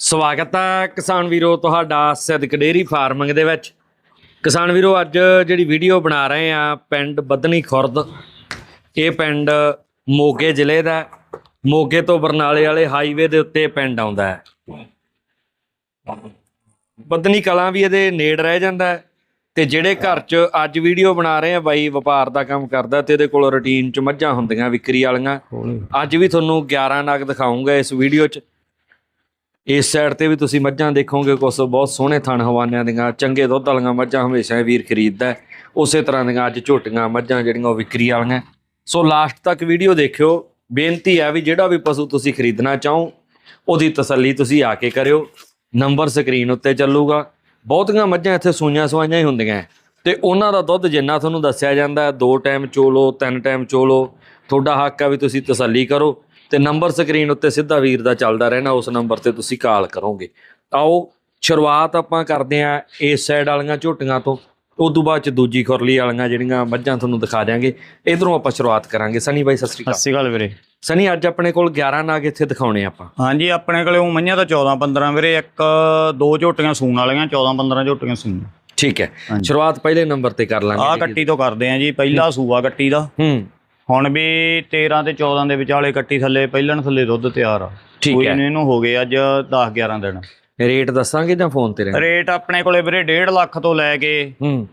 ਸਵਾਗਤ ਹੈ ਕਿਸਾਨ ਵੀਰੋ ਤੁਹਾਡਾ ਸਿੱਧਕ ਡੇਰੀ ਫਾਰਮਿੰਗ ਦੇ ਵਿੱਚ। ਕਿਸਾਨ ਵੀਰੋ ਅੱਜ ਜਿਹੜੀ ਵੀਡੀਓ ਬਣਾ ਰਹੇ ਆ ਪਿੰਡ ਬੱਦਨੀ ਖੁਰਦ ਇਹ ਪਿੰਡ ਮੋਗੇ ਜ਼ਿਲ੍ਹੇ ਦਾ। ਮੋਗੇ ਤੋਂ ਬਰਨਾਲੇ ਵਾਲੇ ਹਾਈਵੇ ਦੇ ਉੱਤੇ ਪਿੰਡ ਆਉਂਦਾ ਹੈ। ਬੱਦਨੀ ਕਲਾਂ ਵੀ ਇਹਦੇ ਨੇੜ ਰਹਿ ਜਾਂਦਾ ਹੈ ਤੇ ਜਿਹੜੇ ਘਰ 'ਚ ਅੱਜ ਵੀਡੀਓ ਬਣਾ ਰਹੇ ਆ ਬਾਈ ਵਪਾਰ ਦਾ ਕੰਮ ਕਰਦਾ ਤੇ ਇਹਦੇ ਕੋਲ ਰੁਟੀਨ 'ਚ ਮੱਝਾਂ ਹੁੰਦੀਆਂ ਵਿਕਰੀ ਵਾਲੀਆਂ। ਅੱਜ ਵੀ ਤੁਹਾਨੂੰ 11 ਨਗ ਦਿਖਾਉਂਗਾ ਇਸ ਵੀਡੀਓ 'ਚ। ਇਸ ਸਾਈਡ ਤੇ ਵੀ ਤੁਸੀਂ ਮੱਝਾਂ ਦੇਖੋਗੇ, ਕੁਛ ਬਹੁਤ ਸੋਹਣੇ ਥਣ ਹਵਾਨਿਆਂ ਦੀਆਂ, ਚੰਗੇ ਦੁੱਧ ਵਾਲੀਆਂ ਮੱਝਾਂ ਹਮੇਸ਼ਾ ਇਹ ਵੀਰ ਖਰੀਦਦਾ ਉਸੇ ਤਰ੍ਹਾਂ ਦੀਆਂ ਅੱਜ ਝੋਟੀਆਂ ਮੱਝਾਂ ਜਿਹੜੀਆਂ ਉਹ ਵਿਕਰੀ ਵਾਲੀਆਂ। ਸੋ ਲਾਸਟ ਤੱਕ ਵੀਡੀਓ ਦੇਖਿਓ। ਬੇਨਤੀ ਹੈ ਵੀ ਜਿਹੜਾ ਵੀ ਪਸ਼ੂ ਤੁਸੀਂ ਖਰੀਦਣਾ ਚਾਹੋ, ਉਹਦੀ ਤਸੱਲੀ ਤੁਸੀਂ ਆ ਕੇ ਕਰਿਓ। ਨੰਬਰ ਸਕਰੀਨ ਉੱਤੇ ਚੱਲੂਗਾ। ਬਹੁਤੀਆਂ ਮੱਝਾਂ ਇੱਥੇ ਸੂਈਆਂ ਸਵਾਈਆਂ ਹੀ ਹੁੰਦੀਆਂ ਹੈ। ਤੇ ਉਹਨਾਂ ਦਾ ਦੁੱਧ ਜਿੰਨਾ ਤੁਹਾਨੂੰ ਦੱਸਿਆ ਜਾਂਦਾ ਦੋ ਟਾਈਮ ਚੋਲੋ, ਤਿੰਨ ਟਾਈਮ ਚੋਲੋ, ਤੁਹਾਡਾ ਹੱਕ ਹੈ ਵੀ ਤੁਸੀਂ ਤਸੱਲੀ ਕਰੋ। ਤੇ ਨੰਬਰ ਸਕਰੀਨ ਉੱਤੇ ਸਿੱਧਾ ਵੀਰ ਦਾ ਚੱਲਦਾ ਰਹਿਣਾ ਉਸ ਨੰਬਰ ਤੇ ਤੁਸੀਂ ਕਾਲ ਕਰੋਗੇ। ਆਓ ਸ਼ੁਰੂਆਤ ਆਪਾਂ ਕਰਦੇ ਆਂ ਇਸ ਸਾਈਡ ਵਾਲੀਆਂ ਝੋਟੀਆਂ ਤੋਂ। ਉਸ ਤੋਂ ਬਾਅਦ ਚ ਦੂਜੀ ਖੁਰਲੀ ਵਾਲੀਆਂ ਜਿਹੜੀਆਂ ਮੱਝਾਂ ਤੁਹਾਨੂੰ ਦਿਖਾ ਦਿਆਂਗੇ। ਇਧਰੋਂ ਆਪਾਂ ਸ਼ੁਰੂਆਤ ਕਰਾਂਗੇ। ਸਨੀ ਬਾਈ ਸਤਿ ਸ੍ਰੀ ਸਤਿ ਅਕਾਲ ਸ਼੍ਰੀ ਅਕਾਲ ਵੀਰੇ। ਸਨੀ ਅੱਜ ਆਪਣੇ ਕੋਲ 11 ਨਾਗ ਇੱਥੇ ਦਿਖਾਉਣੇ ਆਪਾਂ। ਹਾਂਜੀ ਆਪਣੇ ਕੋਲੇ ਉਹ ਮਈਆਂ ਤਾਂ 14 15 ਵੀਰੇ। ਇੱਕ ਦੋ ਝੋਟੀਆਂ ਸੂਣ ਵਾਲੀਆਂ 14 15 ਝੋਟੀਆਂ ਸੂਣ। ਠੀਕ ਹੈ। ਸ਼ੁਰੂਆਤ ਪਹਿਲੇ ਨੰਬਰ ਤੇ ਕਰ ਲਾਂਗੇ। ਆਹ ਕੱਟੀ ਤੋਂ ਕਰਦੇ ਆਂ ਜੀ ਪਹਿਲਾ ਸੂਆ ਕੱਟੀ ਦਾ। ਹੂੰ। ਹੁਣ ਵੀ 13 ਤੇ 14 ਦੇ ਵਿਚਾਲੇ ਕੱਟੀ ਥੱਲੇ ਪਹਿਲਣ ਥੱਲੇ ਦੁੱਧ ਤਿਆਰ ਆ। ਠੀਕ ਹੈ। ਇਹਨੂੰ ਹੋ ਗਏ ਅੱਜ 10 11 ਦਿਨ। ਰੇਟ ਦੱਸਾਂਗੇ ਜਾਂ ਫੋਨ ਤੇ ਰਹਿਣਾ? ਰੇਟ ਆਪਣੇ ਕੋਲੇ ਵੀਰੇ 1.5 ਲੱਖ ਤੋਂ ਲੈ ਕੇ ਹੂੰ।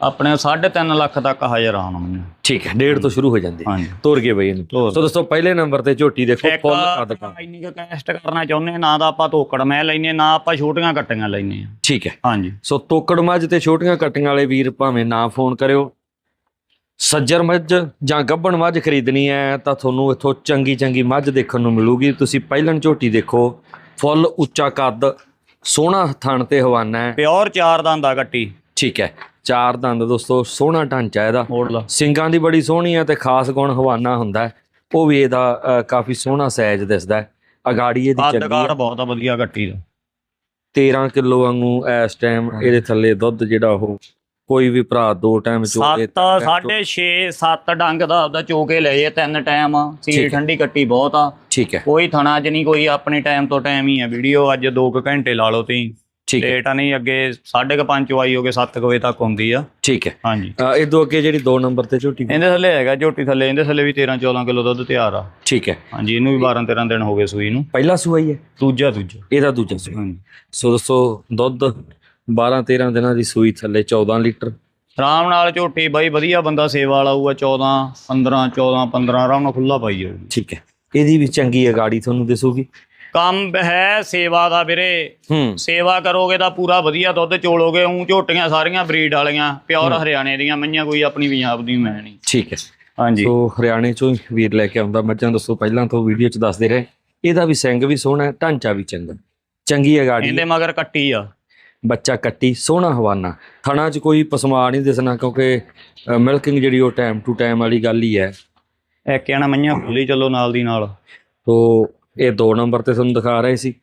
ਆਪਣੇ 3.5 ਲੱਖ ਤੱਕ ਹਾਜ਼ਰ ਆਉਣ ਮੈਨੂੰ। ਠੀਕ ਹੈ ਡੇਢ ਤੋਂ ਸ਼ੁਰੂ ਹੋ ਜਾਂਦੇ ਤੋਰ ਕੇ ਬਈ ਇਹਨੂੰ। ਸੋ ਦੋਸਤੋ ਪਹਿਲੇ ਨੰਬਰ ਤੇ ਝੋਟੀ ਦੇਖੋ ਫੁੱਲ ਕੱਦ ਕਾ ਇੰਨੀ ਕੁ ਕੈਸਟ ਕਰਨਾ ਚਾਹੁੰਦੇ ਨਾ ਤਾਂ ਆਪਾਂ ਤੋਕੜ ਮੈਂ ਲੈਨੇ ਨਾ ਆਪਾਂ ਛੋਟੀਆਂ ਕੱਟੀਆਂ ਲੈਨੇ ਆ ਠੀਕ ਹੈ। ਹਾਂਜੀ। ਸੋ ਤੋਕੜ ਮੱਝ ਤੇ ਛੋਟੀਆਂ ਕੱਟੀਆਂ ਵਾਲੇ ਵੀਰ ਭਾਵੇਂ ਨਾ ਫੋਨ ਕਰਿਓ ਸੱਜਰ ਮੱਝ ਜਾਂ ਗੱਬਣ ਮੱਝ ਖਰੀਦਣੀ ਹੈ ਤਾਂ ਤੁਹਾਨੂੰ ਇੱਥੋਂ ਚੰਗੀ ਚੰਗੀ ਮੱਝ ਦੇਖਣ ਨੂੰ ਮਿਲੂਗੀ। ਤੁਸੀਂ ਪਹਿਲਣ ਝੋਟੀ ਦੇਖੋ। ਫੁੱਲ ਉੱਚਾ ਕੱਦ ਸੋਹਣਾ ਥਣ ਤੇ ਹਵਾਨਾ ਹੈ। ਪਿਓਰ ਚਾਰ ਦੰਦ ਆ ਕੱਟੀ ਠੀਕ ਹੈ। ਚਾਰ ਦੰਦ ਦੋਸਤੋ ਸੋਹਣਾ ਢਾਂਚਾ ਇਹਦਾ। ਮੋੜ ਲਾ। ਸਿੰਗਾਂ ਦੀ ਬੜੀ ਸੋਹਣੀ ਹੈ ਤੇ ਖਾਸ ਗੁਣ ਹਵਾਨਾ ਹੁੰਦਾ ਹੈ। ਉਹ ਵੀ ਇਹਦਾ ਕਾਫੀ ਸੋਹਣਾ ਸਾਈਜ਼ ਦਿਸਦਾ ਹੈ। ਅਗਾੜੀ ਇਹਦੀ ਚੰਗੀ ਹੈ। ਬਹੁਤ ਵਧੀਆ ਕੱਟੀ ਦਾ। 13 ਕਿਲੋ ਵਾਂਗੂ ਇਸ ਟਾਈਮ ਇਹਦੇ ਥੱਲੇ ਦੁੱਧ ਜਿਹੜਾ ਉਹ ਕੋਈ ਵੀ ਭਰਾ ਦੋ ਟਾਈਮ ਚੋਕੇ 7 6.5 7 ਡੰਗ ਦਾ ਆਪਦਾ ਚੋਕੇ ਲਏ ਤਿੰਨ ਟਾਈਮ ਸੀਲ। ਠੰਡੀ ਕੱਟੀ ਬਹੁਤ ਆ। ਠੀਕ ਹੈ। ਕੋਈ ਥਣਾ ਚ ਨਹੀਂ ਕੋਈ ਆਪਣੇ ਟਾਈਮ ਤੋਂ ਟਾਈਮ ਹੀ ਆ। ਵੀਡੀਓ ਅੱਜ 2 ਘੰਟੇ ਲਾ ਲਓ ਤੁਸੀਂ। ਠੀਕ ਹੈ। ਆ ਨਹੀਂ ਅੱਗੇ 5:30 ਚੋਂ ਆਈ ਹੋਗੇ 7 ਵਜੇ ਤੱਕ ਹੁੰਦੀ ਆ। ਠੀਕ ਹੈ। ਹਾਂਜੀ। ਇਹ ਦੋ ਅੱਗੇ ਜਿਹੜੀ 2 ਨੰਬਰ ਤੇ ਝੋਟੀ ਇਹਦੇ ਥੱਲੇ ਹੈਗਾ ਝੋਟੀ ਥੱਲੇ ਇਹਦੇ ਥੱਲੇ ਵੀ 13 14 ਕਿਲੋ ਦੁੱਧ ਤਿਆਰ ਆ। ਠੀਕ ਹੈ। ਹਾਂਜੀ ਇਹਨੂੰ ਵੀ 12 13 ਦਿਨ ਹੋ ਗਏ ਸੂਈ ਨੂੰ। ਪਹਿਲਾ ਸੂਆ ਹੀ ਹੈ। ਦੂਜਾ ਦੂਜਾ। ਇਹਦਾ ਦੂਜਾ ਹਾਂਜੀ। ਸੋ ਦੋਸਤੋ ਦੁੱਧ 12 13 ਦਿਨਾਂ ਦੀ ਸੂਈ ਥੱਲੇ 14 ਲੀਟਰ। ਆਰਾਮ ਨਾਲ ਝੋਟੀ ਬਾਈ ਵਧੀਆ ਬੰਦਾ ਸੇਵਾ ਵਾਲਾ ਹੋਊਗਾ 14 15 14 15 ਆਰਾਮ ਨਾਲ ਖੁੱਲਾ ਪਾਈ ਜਾਊਗੀ ਠੀਕ ਹੈ। ਇਹਦੀ ਵੀ ਚੰਗੀ ਅਗਾੜੀ ਤੁਹਾਨੂੰ ਦਿਸੂਗੀ। ਕੰਮ ਹੈ ਸੇਵਾ ਦਾ ਵੀਰੇ। ਹੂੰ। ਸੇਵਾ ਕਰੋਗੇ ਤਾਂ ਪੂਰਾ ਵਧੀਆ ਦੁੱਧ ਚੋਲੋਗੇ ਉਂ ਝੋਟੀਆਂ ਸਾਰੀਆਂ ਬਰੀਡ ਵਾਲੀਆਂ ਪਿਓਰ ਹਰਿਆਣੇ ਦੀਆਂ ਮਈਆਂ ਕੋਈ ਆਪਣੀ ਪੰਜਾਬ ਦੀ ਮੈਂ ਨਹੀਂ। ਠੀਕ ਹੈ। ਹਾਂਜੀ। ਸੋ ਹਰਿਆਣੇ ਚੋਂ ਹੀ ਵੀਰ ਲੈ ਕੇ ਆਉਂਦਾ। ਮੱਝਾਂ ਦੱਸੋ ਪਹਿਲਾਂ ਤੋਂ ਵੀਡੀਓ 'ਚ ਦੱਸਦੇ ਰਹੇ। ਇਹਦਾ ਵੀ ਸਿੰਘ ਵੀ ਸੋਹਣਾ ਢਾਂਚਾ ਵੀ ਚੰਗਾ। ਚੰਗੀ ਅਗਾੜੀ। ਇਹਦੇ ਮਗਰ ਕੱਟੀ ਆ। ਬੱਚਾ ਕੱਟੀ ਸੋਹਣਾ ਹਵਾਨਾ। ਥਣਾ 'ਚ ਕੋਈ ਪਸਮਾ ਨਹੀਂ ਦਿਸਣਾ ਕਿਉਂਕਿ ਮਿਲਕਿੰਗ ਜਿਹੜੀ ਉਹ ਟਾਈਮ ਟੂ ਟਾਈਮ ਵਾਲੀ ਗੱਲ ਹੀ ਹੈ। ਇੱਕ ਕਹਿਣਾ ਮਈਆਂ ਖੁੱਲੀ ਚੱਲੋ ਨਾਲ ਦੀ ਨਾਲ। ਸੋ ਇਹ 2 ਨੰਬਰ ਤੇ ਤੁਹਾਨੂੰ ਦਿਖਾ ਰਹੇ ਸੀ।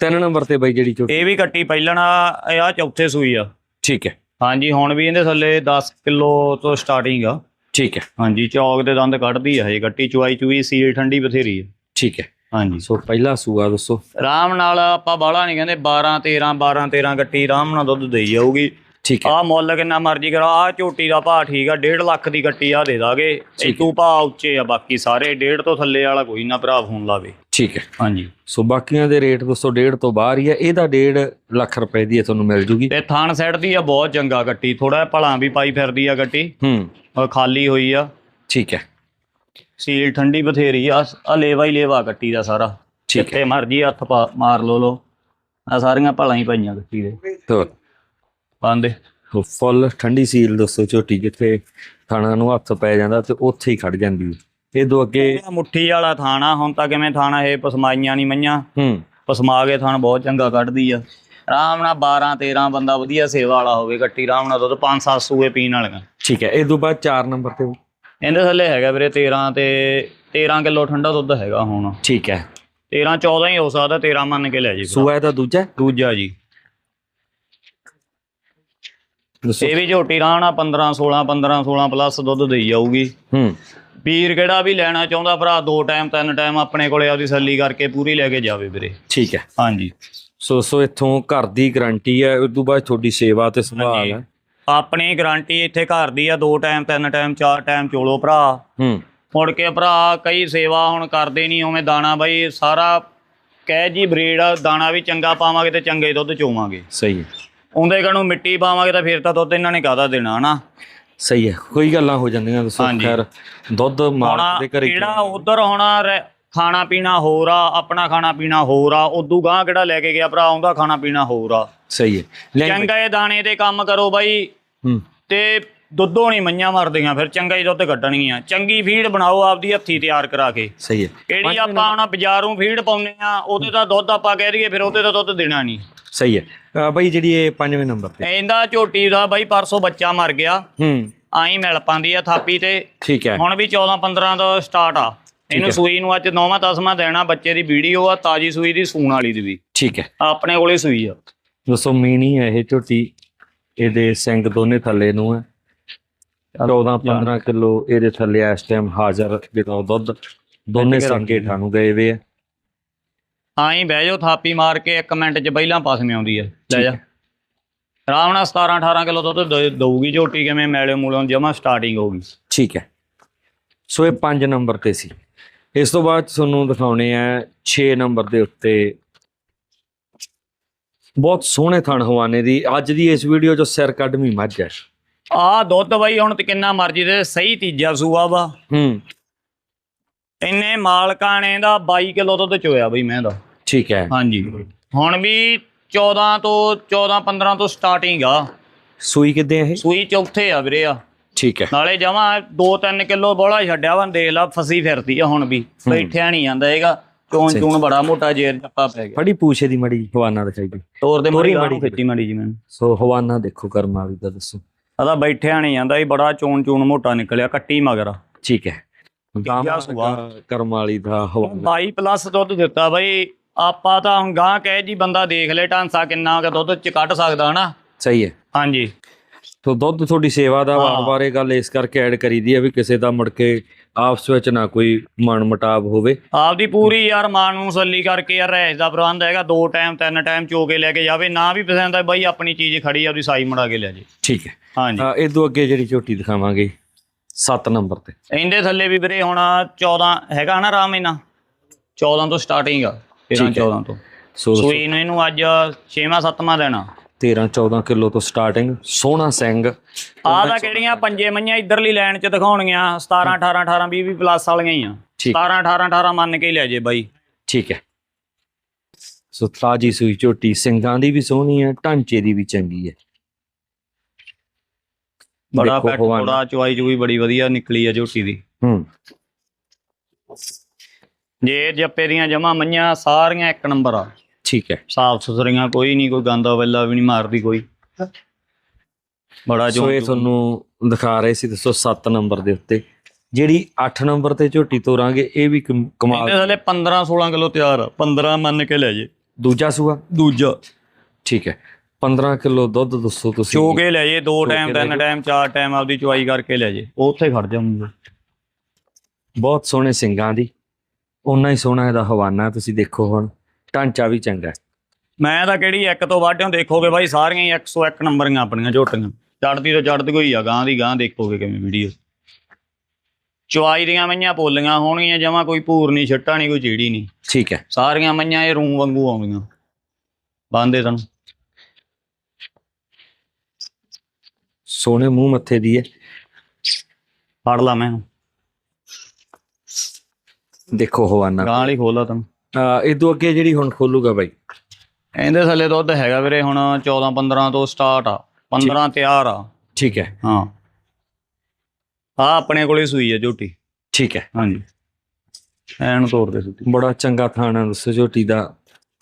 3 ਨੰਬਰ ਤੇ ਬਾਈ ਜਿਹੜੀ ਝੋਟੀ ਇਹ ਵੀ ਕੱਟੀ ਪਹਿਲਣ ਆ ਇਹ ਆ ਚੌਥੇ ਸੂਈ ਆ। ਠੀਕ ਹੈ। ਹਾਂਜੀ ਹੁਣ ਵੀ ਇਹਦੇ ਥੱਲੇ 10 ਕਿਲੋ ਤੋਂ ਸਟਾਰਟਿੰਗ ਆ। ਠੀਕ ਹੈ। ਹਾਂਜੀ ਚੌਕ ਦੇ ਦੰਦ ਕੱਢਦੀ ਆ ਹਜੇ ਕੱਟੀ ਚੁਆਈ ਚੁਈ ਸੀਲ ਠੰਡੀ ਬਥੇਰੀ ਆ। ਠੀਕ ਹੈ। ਹਾਂਜੀ। ਸੋ ਪਹਿਲਾ ਸੂਆ ਦੱਸੋ। ਆਰਾਮ ਨਾਲ ਆਪਾਂ ਬਾਹਲਾ ਨਹੀਂ ਕਹਿੰਦੇ 12 13 12 13 ਗੱਟੀ ਆਰਾਮ ਨਾਲ ਦੁੱਧ ਦੇਈ ਜਾਊਗੀ। ਠੀਕ ਹੈ। ਆਹ ਮੁੱਲ ਕਿੰਨਾ ਮਰਜ਼ੀ ਕਰੋ ਆਹ ਝੋਟੀ ਦਾ ਭਾਅ ਠੀਕ ਆ 1.5 ਲੱਖ ਦੀ ਗੱਟੀ ਆ ਦੇ ਦਾਂਗੇ। ਇਤੂ ਭਾਅ ਉੱਚੇ ਆ ਬਾਕੀ ਸਾਰੇ 1.5 ਤੋਂ ਥੱਲੇ ਵਾਲਾ ਕੋਈ ਨਾ ਭਰਾ ਫੋਨ ਲਾਵੇ। ਠੀਕ ਹੈ। ਹਾਂਜੀ। ਸੋ ਬਾਕੀਆਂ ਦੇ ਰੇਟ ਦੱਸੋ 1.5 ਤੋਂ ਬਾਹਰ ਹੀ ਹੈ ਇਹਦਾ 1.5 ਲੱਖ ਰੁਪਏ ਦੀ ਤੁਹਾਨੂੰ ਮਿਲ ਜੂਗੀ। ਤੇ ਥਾਣ ਸੈੱਟ ਦੀ ਆ ਬਹੁਤ ਚੰਗਾ ਗੱਟੀ ਥੋੜਾ ਭਲਾਂ ਵੀ ਪਾਈ ਫਿਰਦੀ ਆ ਗੱਟੀ। ਹੂੰ। ਔਰ ਖਾਲੀ ਹੋਈ ਆ। ਠੀਕ ਹੈ। ਸੀਲ ਠੰਡੀ ਬਥੇਰੀ ਆ ਆ ਲੇਵਾ ਹੀ ਲੇਵਾ ਗੱਟੀ ਦਾ ਸਾਰਾ। ਠੀਕ ਜਿੱਥੇ ਮਰਜ਼ੀ ਹੱਥ ਪਾ ਮਾਰ ਲੋ ਲੋ। ਆ ਸਾਰੀਆਂ ਭਲਾਂ ਹੀ ਪਈਆਂ ਗੱਟੀ ਦੇ। ਤੋ ਪਾਉਂਦੇ। ਫੁੱਲ ਠੰਡੀ ਸੀਲ ਦੱਸੋ ਝੋਟੀ ਜਿੱਥੇ ਥਾਣਾ ਨੂੰ ਹੱਥ ਪੈ ਜਾਂਦਾ ਤੇ ਉੱਥੇ ਹੀ ਖੜ ਜਾਂਦੀ ਹੈ। ਇਹ ਦੋ ਅੱਗੇ ਇਹ ਮੁੱਠੀ ਵਾਲਾ ਥਾਣਾ ਹੁਣ ਤਾਂ ਕਿਵੇਂ ਥਾਣਾ ਇਹ ਪਸਮਾਈਆਂ ਨਹੀਂ ਮਈਆਂ। ਹੂੰ। ਪਸਮਾ ਕੇ ਥਾਣ ਬਹੁਤ ਚੰਗਾ ਕੱਢਦੀ ਆ। ਆਰਾਮ ਨਾਲ 12 13 ਬੰਦਾ ਵਧੀਆ ਸੇਵਾ ਵਾਲਾ ਹੋਵੇ ਗੱਟੀ ਆਰਾਮ ਨਾਲ ਦੁੱਧ 5 7 ਸੂਏ ਪੀਣ ਵਾਲੀਆਂ। ਠੀਕ ਹੈ ਇਹ ਤੋਂ ਬਾਅਦ 4 ਨੰਬਰ ਤੇ ਇਹਦੇ ਥੱਲੇ ਹੈਗਾ ਵੀਰੇ 13 ਤੇ 13 ਕਿਲੋ ਠੰਡਾ ਦੁੱਧ ਹੈਗਾ ਹੁਣ। ਠੀਕ ਹੈ। 13 14 ਹੀ ਹੋ ਸਕਦਾ 13 ਮੰਨ ਕੇ ਲੈ ਜੀ। ਸੂਆ ਇਹਦਾ ਦੂਜਾ? ਦੂਜਾ ਜੀ। ਇਹ ਵੀ ਝੋਟੀ ਰਾਣਾ 15 16 15 16 ਪਲੱਸ ਦੁੱਧ ਦੇਈ ਜਾਊਗੀ। ਹੂੰ। ਵੀਰ ਕਿਹੜਾ ਵੀ ਲੈਣਾ ਚਾਹੁੰਦਾ ਭਰਾ ਦੋ ਟਾਈਮ ਤਿੰਨ ਟਾਈਮ ਆਪਣੇ ਕੋਲੇ ਆਪਦੀ ਸੱਲੀ ਕਰਕੇ ਪੂਰੀ ਲੈ ਕੇ ਜਾਵੇ ਵੀਰੇ। ਠੀਕ ਹੈ। ਹਾਂਜੀ। ਸੋ ਸੋ ਇੱਥੋਂ ਘਰ ਦੀ ਗਾਰੰਟੀ ਹੈ ਉਸ ਤੋਂ ਬਾਅਦ ਤੁਹਾਡੀ ਸੇਵਾ ਤੇ ਸੰਭਾਲ। ਹੈ। ਆਪਣੀ ਗਾਰੰਟੀ ਇੱਥੇ ਘਰ ਦੀ ਆ ਦੋ ਟਾਈਮ ਤਿੰਨ ਟਾਈਮ ਚਾਰ ਟਾਈਮ ਚੋਲੋ ਭਰਾ। ਹੂੰ। ਮੁੜ ਕੇ ਭਰਾ ਕਈ ਸੇਵਾ ਹੁਣ ਕਰਦੇ ਨਹੀਂ ਉਵੇਂ ਦਾਣਾ ਬਾਈ ਸਾਰਾ ਕਹਿ ਜੀ ਬਰੀਡ ਦਾਣਾ ਵੀ ਚੰਗਾ ਪਾਵਾਂਗੇ ਤੇ ਚੰਗੇ ਦੁੱਧ ਚੋਵਾਂਗੇ। ਸਹੀ ਹੈ। ਉਹਦੇ ਕਣੋਂ ਮਿੱਟੀ ਪਾਵਾਂਗੇ ਤਾਂ ਫਿਰ ਤਾਂ ਦੁੱਧ ਇਹਨਾਂ ਨੇ ਕਾਹਦਾ ਦੇਣਾ ਹਨਾ? ਸਹੀ ਹੈ। ਕੋਈ ਗੱਲਾਂ ਹੋ ਜਾਂਦੀਆਂ ਦੱਸੋ ਹਾਂਜੀ। ਖੈਰ ਦੁੱਧ ਮਾਲਕ ਦੇ ਘਰੇ ਕਿਹੜਾ ਉਧਰ ਹੋਣਾ ਰਹਿ- ਖਾਣਾ ਪੀਣਾ ਹੋਰ ਆ ਆਪਣਾ ਖਾਣਾ ਪੀਣਾ ਹੋਰ ਆ ਉਦੋਂ ਗਾਂ ਕਿਹੜਾ ਲੈ ਕੇ ਗਿਆ ਭਰਾ ਉਹਦਾ ਖਾਣਾ ਪੀਣਾ ਹੋਰ ਆ। ਸਹੀ ਹੈ। ਬਈ। ਚੰਗੇ ਦਾਣੇ ਤੇ ਕੰਮ ਕਰੋ ਬਾਈ। ਹੂੰ। ਤੇ ਦੁੱਧੋਂ ਨਹੀਂ ਮੰnyਾਂ ਮਰਦੀਆਂ ਫਿਰ ਚੰਗਾ ਹੀ ਦੁੱਧ ਕੱਢਣਗੀਆਂ। ਚੰਗੀ ਫੀਡ ਬਣਾਓ ਆਪਦੀ ਹੱਥੀ ਤਿਆਰ ਕਰਾ ਕੇ। ਸਹੀ ਹੈ। ਕਿਹੜੀ ਆਪਾਂ ਹੁਣ ਬਾਜ਼ਾਰੋਂ ਫੀਡ ਪਾਉਂਦੇ ਆ ਉਹਦੇ ਦਾ ਦੁੱਧ ਆਪਾਂ ਕਹਿ ਦਈਏ ਫਿਰ ਉਹਦੇ ਦਾ ਦੁੱਧ ਦੇਣਾ ਨਹੀਂ। ਸਹੀ ਹੈ। ਅ, ਬਈ ਜਿਹੜੀ ਇਹ ਪੰਜਵੇਂ ਨੰਬਰ ਤੇ। ਇਹਦਾ ਝੋਟੀ ਦਾ ਬਾਈ ਪਰਸੋਂ ਬੱਚਾ ਮਰ ਗਿਆ। ਹੂੰ। ਆਈ ਮਿਲ ਪਾਉਂਦੀ ਆ ਥਾਪੀ ਤੇ। ਠੀਕ ਹੈ। ਹੁਣ ਵੀ 14 15 ਦਾ ਸਟਾਰਟ ਆ। ਇਹਨੂੰ ਸੂਈ ਨੂੰ ਅੱਜ ਨੌਵਾਂ ਦਸਵਾਂ ਦੇਣਾ ਬੱਚੇ ਦੀ ਵੀਡੀਓ ਆ ਤਾਜੀ ਸੂਈ ਦੀ ਸੂਣ ਵਾਲੀ ਦੀ ਵੀ। ਠੀਕ ਹੈ। ਆਪਣੇ ਕੋਲੇ ਸੂਈ ਆ। ਦੱਸੋ ਮੀਨੀ ਹੈ ਇਹ ਝੋਟੀ ਇਹਦੇ ਸਿੰਘ ਦੋਨੇ ਥੱਲੇ ਨੂੰ ਹੈ। 14 15 ਕਿਲੋ ਇਹਦੇ ਥੱਲੇ ਇਸ ਟਾਈਮ ਹਾਜ਼ਰ ਜਿਹੜਾ ਦੁੱਧ। ਦੋਨੇ ਸੰਗੇ ਠਾਣੂ ਗਏ ਵੇ ਆ। ਆਈ ਬਹਿ ਜਾਓ ਥਾਪੀ ਮਾਰ ਕੇ 1 ਮਿੰਟ 'ਚ ਪਹਿਲਾਂ ਪਾਸਵੇਂ ਆਉਂਦੀ ਆ ਲੈ ਜਾ। ਆਰਾਮ ਨਾਲ 17 18 ਕਿਲੋ ਦੁੱਧ ਦਊਗੀ ਝੋਟੀ ਕਿਵੇਂ ਮੈਲੇ ਮੂਲੋਂ ਜਮਾ ਸਟਾਰਟਿੰਗ ਹੋਊਗੀ। ਠੀਕ ਹੈ। ਸੋ ਇਹ 5 ਨੰਬਰ ਤੇ ਸੀ। ਇਸ ਤੋਂ ਬਾਅਦ ਤੁਹਾਨੂੰ ਦਿਖਾਉਣੇ ਆ 6 ਨੰਬਰ ਦੇ ਉੱਤੇ ਬਹੁਤ ਸੋਹਣੇ ਥਣ ਹਵਾਨੇ ਦੀ ਅੱਜ ਦੀ ਇਸ ਵੀਡੀਓ 'ਚ ਸਿਰ ਕੱਢਵੀਂ ਮੱਝ ਹੈ ਆ ਦੁੱਧ ਬਾਈ ਹੁਣ ਤੇ ਕਿੰਨਾ ਮਰਜ਼ੀ ਦੇ ਸਹੀ ਤੀਜਾ ਸੂਆ ਵਾ। ਹੂੰ। ਇੰਨੇ ਮਾਲਕਾਂ ਨੇ ਦਾ 22 ਕਿਲੋ ਦੁੱਧ ਚੋਇਆ ਬਈ ਮੈਂ ਦਾ ਠੀਕ ਹੈ ਹਾਂਜੀ। ਹੁਣ ਵੀ 14 ਤੋਂ 14 15 ਤੋਂ ਸਟਾਰਟਿੰਗ ਆ। ਸੂਈ ਕਿੱਦੇ ਇਹ? ਸੂਈ ਚੌਥੇ ਆ ਵੀਰੇ ਆ। ਠੀਕ ਹੈ ਨਾਲੇ ਜਮਾ 2-3 ਕਿਲੋ ਬੋਲਾ ਛੱਡਿਆ ਵਾ ਦੇਖ ਲਾ ਫਸੀ ਫਿਰਦੀ ਆ ਹੁਣ ਵੀ। ਬੈਠਿਆ ਨਹੀਂ ਜਾਂਦਾ ਹੈਗਾ। ਚੋਣ ਚੂਣ ਬੜਾ ਮੋਟਾ ਜੇਰ ਚੱਪਾ ਪੈ ਗਿਆ ਫੜੀ ਪੂਛੇ ਦੀ ਮੜੀ ਹਵਾਨਾ ਦਿਖਾਈ ਗਈ ਤੋਰ ਦੇ ਮੜੀ ਮਾੜੀ ਮੜੀ। ਖਿੱਚੀ ਮੜੀ ਜੀ ਮੈਨੂੰ। ਸੋ ਹਵਾਨਾ ਦੇਖੋ ਕਰਮਾ ਵੀ ਦਾ ਦੱਸੋ। ਆਦਾ ਬੈਠਿਆ ਨਹੀਂ ਜਾਂਦਾ ਇਹ ਬੜਾ ਚੋਣ ਚੂਣ ਮੋਟਾ ਨਿਕਲਿਆ ਕੱਟੀ ਮਗਰ। ਠੀਕ ਹੈ। ਕਰਮ ਵਾਲੀ ਦਾ ਹਵਾਨਾ। 22 ਪਲੱਸ ਦੁੱਧ ਦਿੱਤਾ ਬਾਈ ਆਪਾਂ ਤਾਂ ਹੁਣ ਗਾਂ ਕਹੇ ਜੀ ਬੰਦਾ ਦੇਖ ਲੈ ਢਾਂਸਾ ਕਿੰਨਾ ਕੁ ਦੁੱਧ ਚ ਕੱਢ ਸਕਦਾ ਹਨਾ? ਸਹੀ ਹੈ। ਹਾਂਜੀ। ਸੋ ਦੁੱਧ ਤੁਹਾਡੀ ਸੇਵਾ ਦਾ। ਵਾਰ-ਵਾਰ ਗੱਲ ਇਸ ਕਰਕੇ ਐਡ ਕਰੀਦੀ ਹੈ ਵੀ ਕਿਸੇ ਦਾ ਮੁੜ ਕੇ ਆਪਸ ਵਿੱਚ ਨਾ ਕੋਈ ਮਨ ਮਟਾਵ ਹੋਵੇ। ਆਪਦੀ ਪੂਰੀ ਯਾਰ ਮਾਂ ਨੂੰ ਸੱਲੀ ਕਰਕੇ ਯਾਰ ਰਹਿਸ ਦਾ ਪ੍ਰਬੰਧ ਹੈਗਾ ਦੋ ਟਾਈਮ ਤਿੰਨ ਟਾਈਮ ਚੋ ਕੇ ਲੈ ਕੇ ਜਾਵੇ ਨਾ ਵੀ ਪਸੰਦ ਆ ਬਾਈ ਆਪਣੀ ਚੀਜ਼ ਖੜੀ ਆ ਉਹਦੀ ਸਾਈ ਮੜਾ ਕੇ ਲੈ ਜੇ। ਠੀਕ ਹੈ। ਹਾਂਜੀ। ਇਹ ਤੋਂ ਅੱਗੇ ਜਿਹੜੀ ਝੋਟੀ ਦਿਖਾਵਾਂਗੇ 7 ਨੰਬਰ ਤੇ। ਇਹਦੇ ਥੱਲੇ ਵੀ ਵੀਰੇ ਹੁਣ 14 ਹੈਗਾ ਨਾ ਰਾਮ ਇਹਨਾਂ? 14 ਤੋਂ ਸਟਾਰਟਿੰਗ ਆ 13 ਠੀਕ ਹੈ। 14 ਤੋਂ। ਸੋ ਇਹਨੂੰ ਅੱਜ 6ਵਾਂ 7ਵਾਂ ਦੇਣਾ। 13 14 ਕਿਲੋ ਤੋਂ ਸਟਾਰਟਿੰਗ ਸੋਹਣਾ ਸਿੰਘ। ਆਹ ਤਾਂ ਕਿਹੜੀਆਂ ਪੰਜੇ ਮਈਆਂ ਇਧਰਲੀ ਲਾਈਨ 'ਚ ਦਿਖਾਉਣਗੀਆਂ 17 18 18 20 20 ਪਲੱਸ ਵਾਲੀਆਂ ਹੀ ਆ। ਠੀਕ। 17 18 18 ਮੰਨ ਕੇ ਹੀ ਲੈ ਜੇ ਬਾਈ। ਠੀਕ ਹੈ। ਸੋ ਤਾਜੀ ਸੂਈ ਝੋਟੀ ਸਿੰਘਾਂ ਦੀ ਵੀ ਸੋਹਣੀ ਹੈ ਢਾਂਚੇ ਦੀ ਵੀ ਚੰਗੀ ਹੈ। ਬੜਾ ਦੇਖੋ ਪੈਟ। ਥੋੜਾ ਚੁਆਈ ਚੁਈ ਬੜੀ ਵਧੀਆ ਨਿਕਲੀ ਆ ਝੋਟੀ ਦੀ। ਹੂੰ। ਜੇ ਜੱਪੇ ਦੀਆਂ ਜਮਾ ਮਈਆਂ ਸਾਰੀਆਂ ਇੱਕ ਨੰਬਰ ਆ। ਠੀਕ ਹੈ। ਸਾਫ਼ ਸੁਥਰੀਆਂ ਕੋਈ ਨਹੀਂ ਕੋਈ ਗੰਦਾ ਵੱਲਾ ਵੀ ਨਹੀਂ ਮਾਰਦੀ ਕੋਈ। ਬੜਾ ਸੋ ਇਹ ਜੋ ਤੁਹਾਨੂੰ ਦਿਖਾ ਰਹੇ ਸੀ ਦੱਸੋ 7 ਨੰਬਰ ਦੇ ਉੱਤੇ। ਜਿਹੜੀ 8 ਨੰਬਰ ਤੇ ਝੋਟੀ ਤੋਰਾਂਗੇ ਇਹ ਵੀ ਕਮ- ਕਮਾਲ ਇਹਦੇ ਥੱਲੇ 15 16 ਕਿਲੋ ਤਿਆਰ ਆ। 15 ਮੰਨ ਕੇ ਲੈ ਜੇ। ਦੂਜਾ ਸੂਆ? ਦੂਜਾ। ਠੀਕ ਹੈ। 15 ਕਿਲੋ ਦੁੱਧ ਦੱਸੋ ਤੁਸੀਂ। ਚੋ ਕੇ ਲੈ ਜੇ ਦੋ ਟਾਈਮ ਤਿੰਨ ਟਾਈਮ ਚਾਰ ਟਾਈਮ ਆਪਦੀ ਚੁਆਈ ਕਰਕੇ ਲੈ ਜੇ। ਉੱਥੇ ਖੜ ਜਾਊਂਗਾ। ਬਹੁਤ ਸੋਹਣੇ ਸਿੰਘਾਂ ਦੀ। ਓਨਾ ਹੀ ਸੋਹਣਾ ਇਹਦਾ ਹਵਾਨਾ ਤੁਸੀਂ ਦੇਖੋ ਹੁਣ। ਢਾਂਚਾ ਵੀ ਚੰਗਾ ਹੈ। ਮੈਂ ਤਾਂ ਕਿਹੜੀ ਇੱਕ ਤੋਂ ਵਾਢਿਓ ਦੇਖੋਗੇ ਬਾਈ? ਸਾਰੀਆਂ ਹੀ 101 ਨੰਬਰੀਆਂ ਆਪਣੀਆਂ ਝੋਟੀਆਂ। ਚੜਦੀ ਤੋਂ ਚੜਦੀ ਕੋਈ ਆ ਗਾਂ ਦੀ ਗਾਂ ਦੇਖੋਗੇ ਕਿਵੇਂ ਵੀਡੀਓ ਚੁਆਈ ਦੀਆਂ ਮਈਆਂ ਪੋਲੀਆਂ ਹੋਣਗੀਆਂ ਜਮਾ ਕੋਈ ਭੂਰ ਨਹੀਂ ਛੱਟਾ ਨਹੀਂ ਕੋਈ ਚੀੜੀ ਨਹੀਂ। ਠੀਕ ਹੈ। ਸਾਰੀਆਂ ਮਈਆਂ ਇਹ ਰੂੰ ਵਾਂਗੂ ਆਉਂਦੀਆਂ। ਬੰਦੇ ਤਨ ਸੋਹਣੇ ਮੂੰਹ ਮੱਥੇ ਦੀ ਹੈ। ਫੜ ਲਾ ਮੈਂ। ਦੇਖੋ ਹਵਾਨਾ। ਗਾਂ ਵਾਲੀ ਖੋਲਾ ਤਨ। ਇਹ ਤੋਂ ਅੱਗੇ ਜਿਹੜੀ ਹੁਣ ਖੋਲੂਗਾ ਬਾਈ? ਇਹਦੇ ਥੱਲੇ ਦੁੱਧ ਹੈਗਾ ਵੀਰੇ ਹੁਣ 14 15 ਤੋਂ ਸਟਾਰਟ ਆ। 15 ਤਿਆਰ ਆ। ਠੀਕ ਹੈ। ਹਾਂ। ਆ ਆਪਣੇ ਕੋਲੇ ਸੂਈ ਆ ਝੋਟੀ। ਠੀਕ ਹੈ। ਹਾਂਜੀ। ਐਨ ਤੋੜਦੇ ਸੁੱਤੀ। ਬੜਾ ਚੰਗਾ ਥਾਣਾ ਦੱਸੋ ਝੋਟੀ ਦਾ।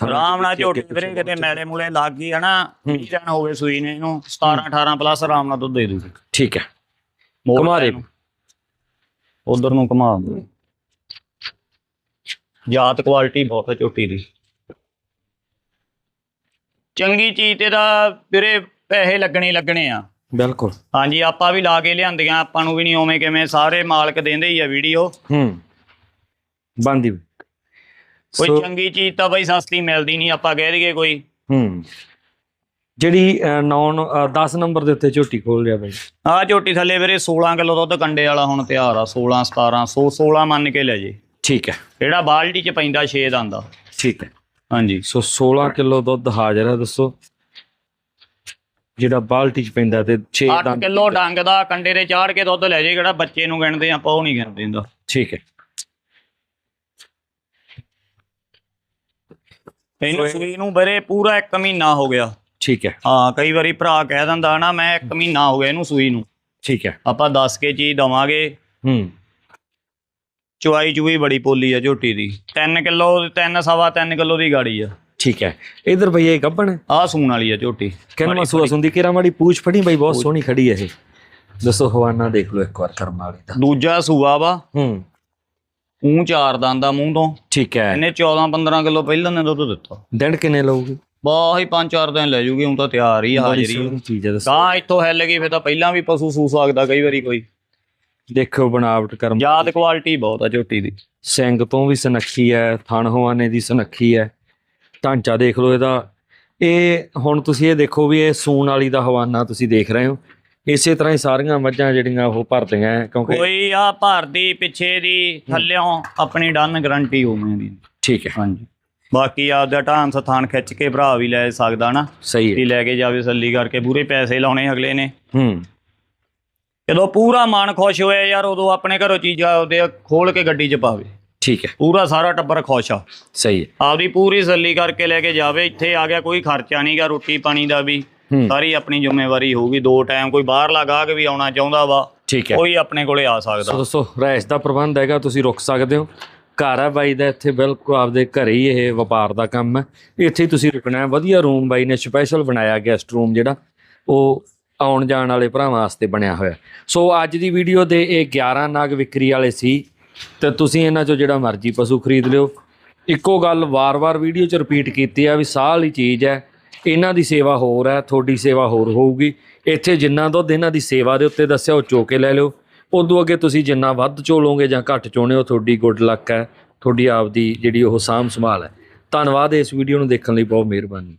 ਆਰਾਮ ਨਾਲ ਝੋਟੀ ਵੀਰੇ ਕਿਤੇ ਮੈਲੇ ਮੂਲੇ ਲੱਗ ਗਈ ਹਨਾ ਹੂੰ। ਜਨ ਹੋਵੇ ਸੂਈ ਨੇ ਇਹਨੂੰ। 17 18 ਪਲੱਸ ਆਰਾਮ ਨਾਲ ਦੁੱਧ ਦੇ ਦੂਗੀ। ਠੀਕ ਹੈ। ਘੁਮਾ ਦੇ। ਉਧਰ ਨੂੰ ਘੁਮਾ ਦੇ ਜਾਤ ਕੁਆਲਿਟੀ ਬਹੁਤ ਹੈ ਝੋਟੀ ਦੀ। ਚੰਗੀ ਚੀਜ਼ ਤੇ ਦਾ ਵੀਰੇ ਪੈਸੇ ਲੱਗਣੇ ਲੱਗਣੇ ਆ। ਬਿਲਕੁਲ। ਹਾਂਜੀ ਆਪਾਂ ਵੀ ਲਾ ਕੇ ਲਿਆਂਦੀਆਂ ਆਪਾਂ ਨੂੰ ਵੀ ਨਹੀਂ ਉਵੇਂ ਕਿਵੇਂ ਸਾਰੇ ਮਾਲਕ ਦਿੰਦੇ ਹੀ ਆ ਵੀਡੀਓ। ਹੂੰ। ਬੰਦੀ ਕੋਈ ਚੰਗੀ ਚੀਜ਼ ਤਾਂ ਬਈ ਸਸਤੀ ਮਿਲਦੀ ਨਹੀਂ ਆਪਾਂ ਕਹਿ ਦਈਏ ਕੋਈ। ਹੂੰ। ਜਿਹੜੀ 9 10 ਨੰਬਰ ਦੇ ਉੱਤੇ ਝੋਟੀ ਖੋਲ ਰਿਹਾ ਬਾਈ। ਆ ਝੋਟੀ ਥੱਲੇ ਵੀਰੇ 16 ਕਿਲੋ ਦੁੱਧ ਕੰਡੇ ਵਾਲਾ ਹੁਣ ਤਿਆਰ ਆ 16 17 100 16 ਮੰਨ ਕੇ ਲੈ ਜੇ। ਠੀਕ ਹੈ। ਜਿਹੜਾ ਬਾਲਟੀ ਚ ਪੈਂਦਾ 6 ਦੰਦ ਆ ਠੀਕ ਹੈ। ਹਾਂਜੀ। ਸੋ 16 ਕਿਲੋ ਦੁੱਧ ਹਾਜ਼ਰ ਹੈ ਦੱਸੋ। ਜਿਹੜਾ ਬਾਲਟੀ ਚ ਪੈਂਦਾ ਤੇ 6 8 ਕਿਲੋ ਡੰਗ ਦਾ ਕੰਡੇ ਦੇ ਚਾੜ ਕੇ ਦੁੱਧ ਲੈ ਜੇ ਜਿਹੜਾ ਬੱਚੇ ਨੂੰ ਗਿਣਦੇ ਆਪਾਂ ਉਹ ਨਹੀਂ ਗਿਣਦੇ ਹੁੰਦਾ ਠੀਕ ਹੈ। ਇਹਨੂੰ ਸੂਈ ਨੂੰ ਵੀਰੇ ਪੂਰਾ 1 ਮਹੀਨਾ ਹੋ ਗਿਆ। ਠੀਕ ਹੈ। ਹਾਂ ਕਈ ਵਾਰੀ ਭਰਾ ਕਹਿ ਦਿੰਦਾ ਨਾ ਮੈਂ 1 ਮਹੀਨਾ ਹੋ ਗਿਆ ਇਹਨੂੰ ਸੂਈ ਨੂੰ। ਠੀਕ ਹੈ। ਆਪਾਂ ਦੱਸ ਕੇ ਚੀਜ਼ ਦਵਾਂਗੇ। ਹੂੰ। ਚੁਆਈ ਚੁਈ ਬੜੀ ਪੋਲੀ ਆ ਝੋਟੀ ਦੀ। 3 ਕਿਲੋ 3 ਸਵਾ 3 ਕਿਲੋ ਦੀ ਗਾੜੀ ਆ। ਠੀਕ ਹੈ। ਇਧਰ ਬਈ ਇਹ ਗੱਬਣ। ਆਹ ਸੂਣ ਵਾਲੀ ਆ ਝੋਟੀ। ਕਿੰਨਾ ਮਹਿਸੂਸ ਹੁੰਦੀ ਕਿਰਾ ਮਾੜੀ ਪੂਛ ਫੜੀ ਬਈ ਬਹੁਤ ਸੋਹਣੀ ਖੜੀ ਹੈ ਇਹ। ਦੱਸੋ ਹਵਾਨਾ ਦੇਖ ਲਓ ਇੱਕ ਵਾਰ ਕਰਮ ਵਾਲੀ ਦਾ। ਦੂਜਾ ਸੂਆ ਵਾ। ਹੂੰ। ਮੂੰਹ ਚਾਰ ਦੰਦ ਆ ਮੂੰਹ ਤੋਂ। ਠੀਕ ਹੈ। ਇਹਨੇ 14 15 ਕਿਲੋ ਪਹਿਲਾਂ ਨੇ ਦੁੱਧ ਦਿੱਤਾ। ਦਿਨ ਕਿੰਨੇ ਲਊਗੀ? ਬਾਹ ਹੀ 5-4 ਦਿਨ ਲੈ ਜੂਗੀ ਹੁਣ ਤਾਂ ਤਿਆਰ ਹੀ ਆ ਹਾਜ਼ਰੀ। ਚੀਜ਼ ਹੈ ਦੱਸੋ। ਤਾਂ ਇੱਥੋਂ ਹਿੱਲ ਗਈ ਫਿਰ ਤਾਂ ਪਹਿਲਾਂ ਵੀ ਪਸ਼ੂ ਸੂ ਸਕਦਾ ਕਈ ਵਾਰੀ ਕੋਈ। ਦੇਖੋ ਬਣਾਵਟ ਕਰਮ ਯਾਦ ਕੁਆਲਿਟੀ ਬਹੁਤ ਆ ਝੋਟੀ ਦੀ। ਸਿੰਘ ਤੋਂ ਵੀ ਸਨੱਖੀ ਹੈ ਥਣ ਹਵਾਨੇ ਦੀ ਸਨੱਖੀ ਹੈ। ਢਾਂਚਾ ਦੇਖ ਲਓ ਇਹਦਾ। ਇਹ ਹੁਣ ਤੁਸੀਂ ਇਹ ਦੇਖੋ ਵੀ ਇਹ ਸੂਣ ਵਾਲੀ ਦਾ ਹਵਾਨਾ ਤੁਸੀਂ ਦੇਖ ਰਹੇ ਹੋ। ਇਸੇ ਤਰ੍ਹਾਂ ਹੀ ਸਾਰੀਆਂ ਮੱਝਾਂ ਜਿਹੜੀਆਂ ਉਹ ਭਰਦੀਆਂ ਕਿਉਂਕਿ ਕੋਈ ਆ ਭਰਦੀ ਪਿੱਛੇ ਦੀ ਥੱਲਿਓਂ ਆਪਣੀ ਡਨ ਗਰੰਟੀ ਹੋਵੇਂ ਦੀ ਠੀਕ ਹੈ। ਹਾਂਜੀ। ਬਾਕੀ ਆਪਦਾ ਢਾਂਸ ਥਾਨ ਖਿੱਚ ਕੇ ਭਰਾ ਵੀ ਲੈ ਸਕਦਾ ਨਾ। ਸਹੀ ਹੈ। ਲੈ ਕੇ ਜਾਵੇ ਸੱਲੀ ਕਰਕੇ ਪੂਰੇ ਪੈਸੇ ਲਾਉਣੇ ਅਗਲੇ ਨੇ। ਹੂੰ। ਜਦੋਂ ਪੂਰਾ ਮਨ ਖੁਸ਼ ਹੋਇਆ ਯਾਰ ਉਦੋਂ ਆਪਣੇ ਘਰੋਂ ਚੀਜ਼ਾਂ ਉਹਦੇ ਖੋਲ ਕੇ ਗੱਡੀ 'ਚ ਪਾਵੇ। ਠੀਕ ਹੈ। ਪੂਰਾ ਸਾਰਾ ਟੱਬਰ ਖੁਸ਼ ਆ। ਸਹੀ ਹੈ। ਆਪਦੀ ਪੂਰੀ ਸੱਲੀ ਕਰਕੇ ਲੈ ਕੇ ਜਾਵੇ। ਇੱਥੇ ਆ ਗਿਆ ਕੋਈ ਖਰਚਾ ਨਹੀਂਗਾ ਰੋਟੀ ਪਾਣੀ ਦਾ ਵੀ। ਸਾਰੀ ਆਪਣੀ ਜ਼ਿੰਮੇਵਾਰੀ ਹੋਊਗੀ। ਦੋ ਟਾਈਮ ਕੋਈ ਬਾਹਰ ਲਗਾ ਕੇ ਵੀ ਆਉਣਾ ਚਾਹੁੰਦਾ ਵਾ ਠੀਕ ਹੈ। ਕੋਈ ਆਪਣੇ ਕੋਲੇ ਆ ਸੋ ਸਕਦਾ ਦੋਸਤੋ ਰਹਿਸ਼ ਦਾ ਪ੍ਰਬੰਧ ਹੈਗਾ ਤੁਸੀਂ ਰੁਕ ਸਕਦੇ ਹੋ। ਘਰ ਹੈ ਬਾਈ ਦਾ ਇੱਥੇ ਬਿਲਕੁਲ ਆਪਦੇ ਘਰੇ ਹੀ ਇਹ ਵਪਾਰ ਦਾ ਕੰਮ ਹੈ। ਇੱਥੇ ਤੁਸੀਂ ਰੁਕਣਾ ਹੈ। ਵਧੀਆ ਰੂਮ ਬਾਈ ਨੇ ਸਪੈਸ਼ਲ ਬਣਾਇਆ ਗੈਸਟ ਰੂਮ ਜਿਹੜਾ ਉਹ ਆਉਣ ਜਾਣ ਵਾਲੇ ਭਰਾਵਾਂ ਵਾਸਤੇ ਬਣਿਆ ਹੋਇਆ। ਸੋ ਅੱਜ ਦੀ ਵੀਡੀਓ ਦੇ ਇਹ 11 ਨਾਗ ਵਿਕਰੀ ਵਾਲੇ ਸੀ। ਤੇ ਤੁਸੀਂ ਇਹਨਾਂ ਚੋਂ ਜਿਹੜਾ ਮਰਜ਼ੀ ਪਸ਼ੂ ਖਰੀਦ ਲਿਓ। ਇੱਕੋ ਗੱਲ ਵਾਰ-ਵਾਰ ਵੀਡੀਓ 'ਚ ਰਿਪੀਟ ਕੀਤੀ ਆ ਵੀ ਸਾਹ ਵਾਲੀ ਚੀਜ਼ ਹੈ। ਇਹਨਾਂ ਦੀ ਸੇਵਾ ਹੋਰ ਹੈ, ਤੁਹਾਡੀ ਸੇਵਾ ਹੋਰ ਹੋਊਗੀ। ਇੱਥੇ ਜਿੰਨਾ ਦੁੱਧ ਇਹਨਾਂ ਦੀ ਸੇਵਾ ਦੇ ਉੱਤੇ ਦੱਸਿਆ, ਉਹ ਚੋ ਕੇ ਲੈ ਲਿਓ। ਉਦੋਂ ਅੱਗੇ ਤੁਸੀਂ ਜਿੰਨਾ ਵੱਧ ਚੋਲੋਗੇ ਜਾਂ ਘੱਟ ਚੋਣੇ ਹੋ ਤੁਹਾਡੀ ਗੁੱਡ ਲੱਕ ਹੈ। ਤੁਹਾਡੀ ਆਪਦੀ ਜਿਹੜੀ ਉਹ ਸਾਂਭ ਸੰਭਾਲ ਹੈ। ਧੰਨਵਾਦ ਇਸ ਵੀਡੀਓ ਨੂੰ ਦੇਖਣ ਲਈ, ਬਹੁਤ ਮਿਹਰਬਾਨੀ।